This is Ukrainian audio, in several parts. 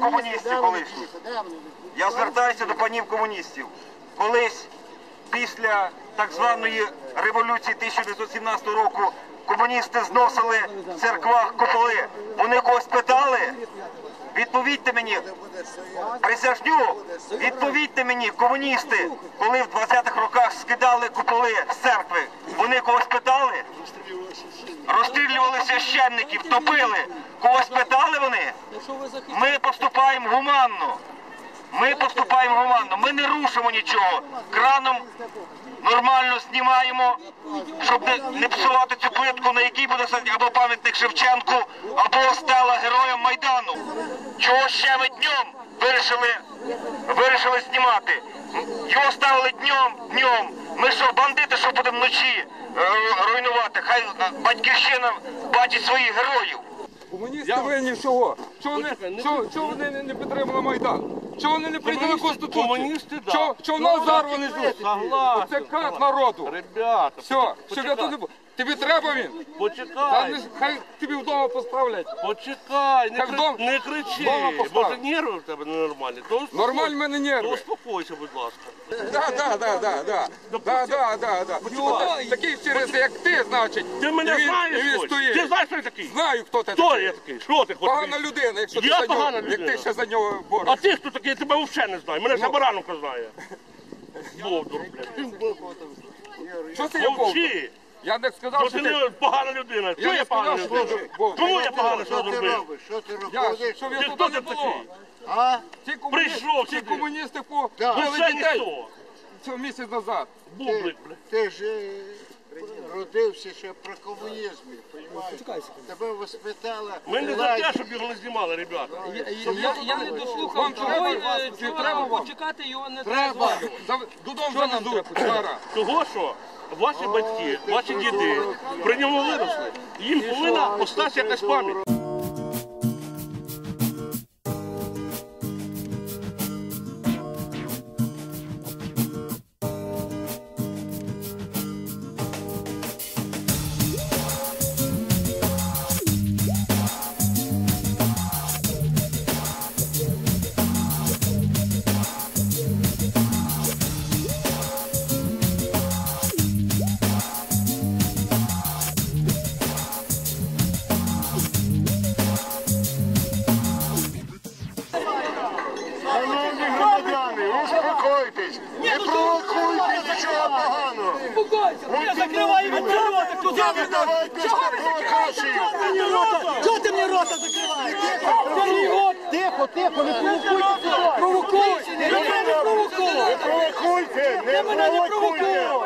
панів комуністів колишніх. Я звертаюся до панів комуністів. Колись після так званої революції 1917 року комуністи зносили в церквах куполи. Вони когось питали? Відповідьте мені, присяжню, відповідьте мені, комуністи, коли в 20-х роках скидали куполи з церкви, вони когось питали? Священників, топили. Когось питали вони? Ми поступаємо гуманно. Ми поступаємо гуманно. Ми не рушимо нічого. Краном нормально знімаємо, щоб не, псувати цю плитку, на якій буде стояти або пам'ятник Шевченку, або стела героям Майдану. Чого ще ми днем вирішили, вирішили знімати? Його ставили днем, днем. Ми що, бандити, що будемо вночі е, руйнувати? Хай батьківщина бачить своїх героїв. Комуністи винні чого? Чого вони, чого, чого вони не, не підтримали Майдан? Чого вони не прийняли Комуністи- Конституцію? комуністи, да. Чого, чого Ну, нас зараз вони ждуть? Согласен, Оце кат согласен. народу. Ребята, Все, що я тут не був. Тобі треба він? Та почекай, не, хай тобі вдома поставлять. почекай, не, Так кри... дом- не кричи, дома постав. може нерви в тебе ненормальні. То успокой- Нормальні в мене То нерви. успокойся, будь ласка. Да, да, да, да, да. Да, да, да, да. От Такий через як ти, значить. Ти мене І він- знаєш, він стоїть. Ти знаєш, хто я такий? Знаю, хто ти Хто такий. я такий? Що ти хочеш? Погана людина, якщо ти Я за нього, погана як людина. ти ще за нього А борешся. ти хто такий? Я тебе взагалі не знаю. Мене ще Ну. Баранівка знає. Бовдур, блядь. Ти Що це я? Мовчи. Я не сказав, Бо що ти ти... не погана людина. Що не я погана сказав, що людина? ти. Кому я погано що Що ти зробив? робиш? Що ти Я, робиш? щоб я Ти туди не ти було. такий? А? Ті Прийшов комуністи, сюди. Ну ще дітей ніхто. цього місяць назад. Бублик, блядь. Ти ж е, родився ще при комунізмі, розумієш? Тебе воспитала. Ми не за те, щоб його не знімали, ребята. Я, я не дослухав Вам е, чого треба почекати його не Треба. треба. Що Додому треба? зараз. Того, що ваші батьки, ваші діди при ньому виросли, їм повинна остатися якась пам'ять. Тихо, тихо, не провокуйте. Провокуй. Не мене провокуй. Не провокуйте, не провокуйте.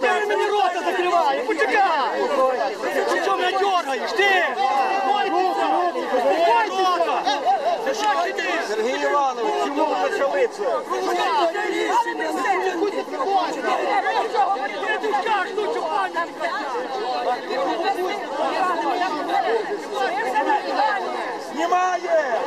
Ти мені рота закриває. Почекай. Ти що мене дергаєш? Ти. Сергій Іванович, чому ви почали це? Знімає!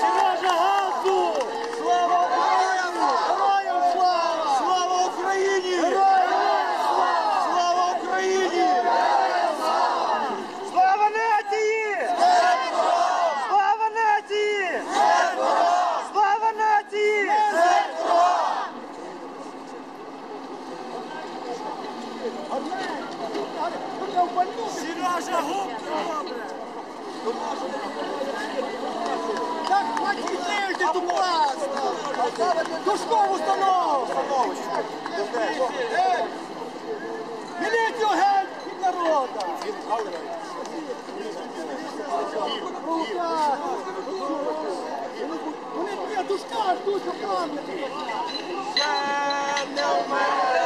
Сережа, газу! Слава Україні! Героям слава! Слава Україні! Героям слава! Слава Україні! Слава нації! Слава нації! Слава нації! Сережа, губки добре! Так, хватите, ту Душкову установу! Міліцію геть від народа! Вони дві душка ждуть у пам'яті! Наші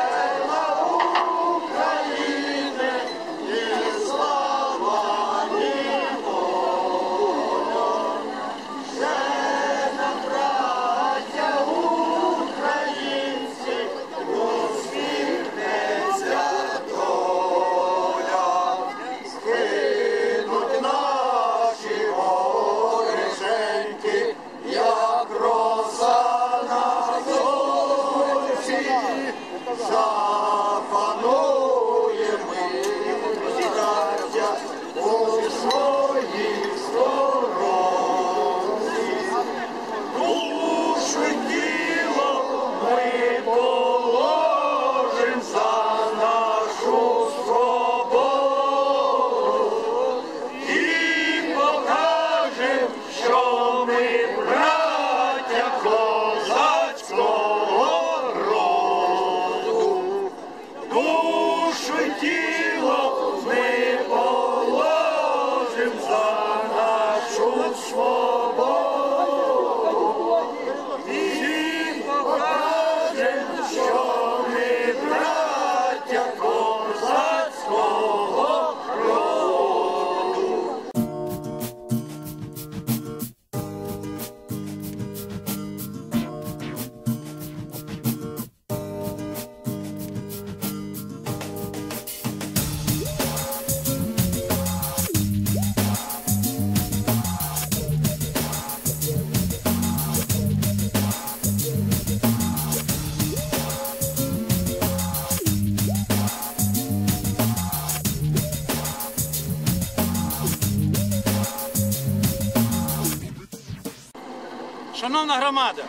Шановна громада,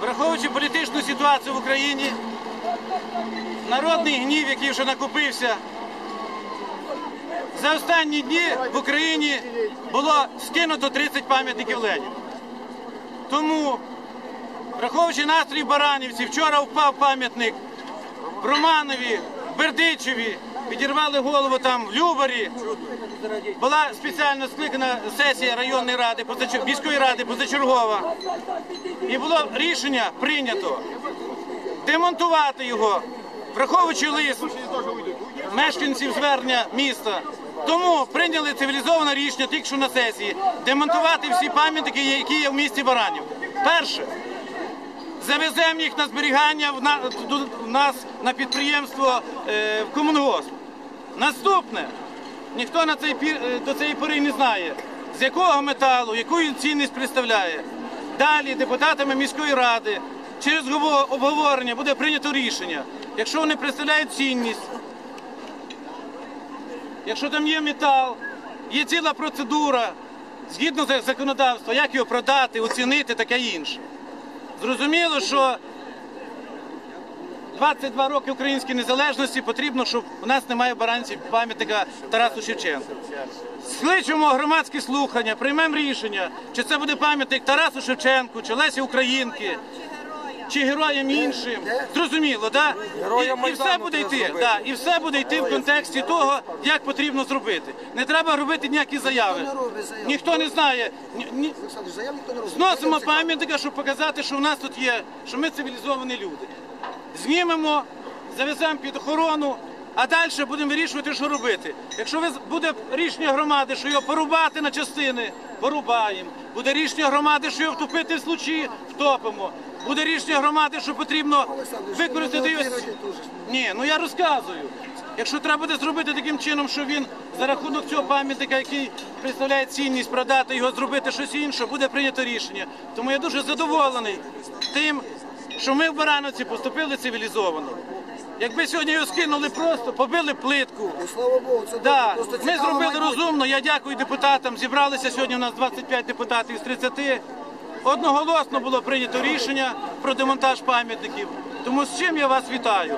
враховуючи політичну ситуацію в Україні, народний гнів, який вже накопився, за останні дні в Україні було скинуто 30 пам'ятників Леніна. Тому, враховуючи настрій Баранівці, вчора впав пам'ятник Романові, Бердичеві, відірвали голову там в Любарі. Була спеціально скликана сесія районної ради, міської ради позачергова. І було рішення прийнято демонтувати його, враховуючи лист мешканців звернення міста. Тому прийняли цивілізоване рішення тільки що на сесії демонтувати всі пам'ятники, які є в місті Баранів. Перше. Завеземо їх на зберігання в на- нас на підприємство е, в комунгосп. Наступне, ніхто на цей пір, е, до цієї пори не знає, з якого металу, яку він цінність представляє. Далі депутатами міської ради через обговорення буде прийнято рішення, якщо вони представляють цінність, якщо там є метал, є ціла процедура згідно законодавства, як його продати, оцінити, таке інше. Зрозуміло, що 22 роки української незалежності потрібно, щоб у нас немає в баранці пам'ятника Тарасу Шевченку. Скличемо громадські слухання, приймемо рішення, чи це буде пам'ятник Тарасу Шевченку, чи Лесі Українки, чи героям іншим. Зрозуміло, так? І, і все буде йти. Да, і все буде йти в контексті того, як потрібно зробити. Не треба робити ніякі заяви. Ніхто не знає. Ні- ні- Зносимо пам'ятника, щоб показати, що в нас тут є, що ми цивілізовані люди. Знімемо, завеземо під охорону, а далі будемо вирішувати, що робити. Якщо буде рішення громади, що його порубати на частини, порубаємо. Буде рішення громади, що його втопити в случаї, втопимо. Буде рішення громади, що потрібно використати його. Ні, ну я розказую. Якщо треба буде зробити таким чином, що він за рахунок цього пам'ятника, який представляє цінність, продати його, зробити щось інше, буде прийнято рішення. Тому я дуже задоволений тим, що ми в Барановці поступили цивілізовано. Якби сьогодні його скинули просто, побили плитку. Слава Богу, це Да, просто ми цікаво зробили майбутнє. розумно. Я дякую депутатам. Зібралися сьогодні. У нас 25 депутатів з 30. Одноголосно було прийнято рішення про демонтаж пам'ятників. Тому з чим я вас вітаю.